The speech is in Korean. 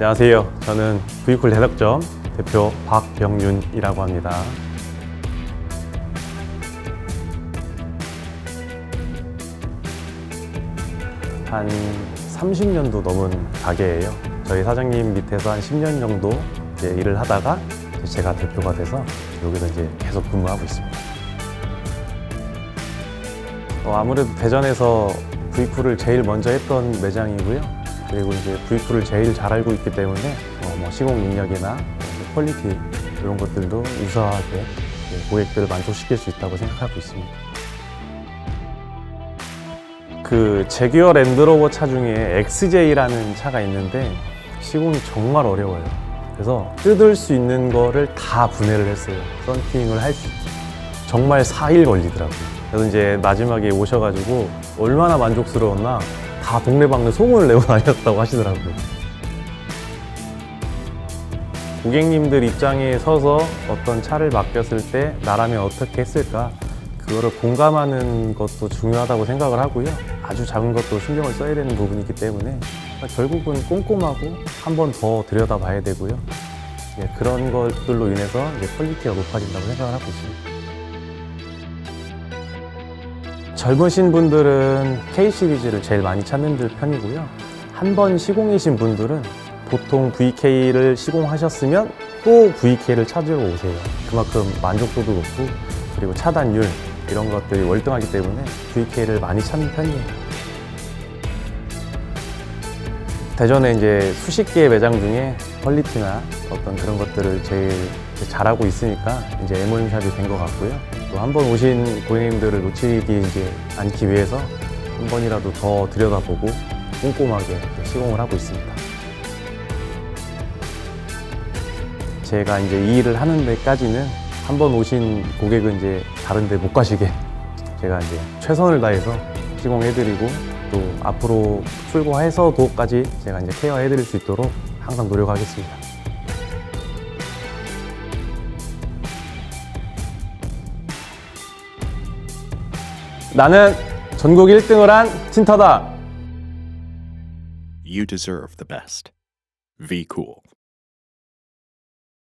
안녕하세요. 저는 브이콜 대덕점 대표 박병윤이라고 합니다. 한 30년도 넘은 가게예요. 저희 사장님 밑에서 한 10년 정도 일을 하다가 제가 대표가 돼서 여기서 이제 계속 근무하고 있습니다. 어, 아무래도 대전에서 브이쿨을 제일 먼저 했던 매장이고요. 그리고 이제 브이쿨을 제일 잘 알고 있기 때문에 어, 뭐 시공 능력이나 뭐 퀄리티 이런 것들도 이제 고객들을 만족시킬 수 있다고 생각하고 있습니다. 그 제규어 랜드로버 차 중에 XJ라는 차가 있는데 시공이 정말 어려워요. 그래서 뜯을 수 있는 거를 다 분해를 했어요. 썬팅을 할 수 있게. 정말 4일 걸리더라고요. 그래서 이제 마지막에 오셔가지고 얼마나 만족스러웠나 다 동네방네 소문을 내고 다녔다고 하시더라고요. 고객님들 입장에 서서 어떤 차를 맡겼을 때 나라면 어떻게 했을까 그거를 공감하는 것도 중요하다고 생각을 하고요. 아주 작은 것도 신경을 써야 되는 부분이기 때문에 결국은 꼼꼼하고 한 번 더 들여다봐야 되고요. 예, 그런 것들로 인해서 퀄리티가 높아진다고 생각을 하고 있습니다. 젊으신 분들은 K 시리즈를 제일 많이 찾는 편이고요. 한 번 시공이신 분들은 보통 VK를 시공하셨으면 또 VK를 찾으러 오세요. 그만큼 만족도도 높고 그리고 차단율 이런 것들이 월등하기 때문에 VK를 많이 찾는 편이에요. 대전에 이제 수십 개의 매장 중에 퀄리티나 어떤 그런 것들을 제일 잘하고 있으니까 이제 M1샵이 된 것 같고요. 또 한 번 오신 고객님들을 놓치기 이제 않기 위해서 한 번이라도 더 들여다보고 꼼꼼하게 시공을 하고 있습니다. 제가 이제 이 일을 하는 데까지는 한 번 오신 고객은 이제 다른 데 못 가시게 제가 이제 최선을 다해서 시공해드리고 또 앞으로 출고해서도까지 제가 이제 케어해드릴 수 있도록 항상 노력하겠습니다. 나는 전국 1등을 한 틴터다. You deserve the best. V Cool.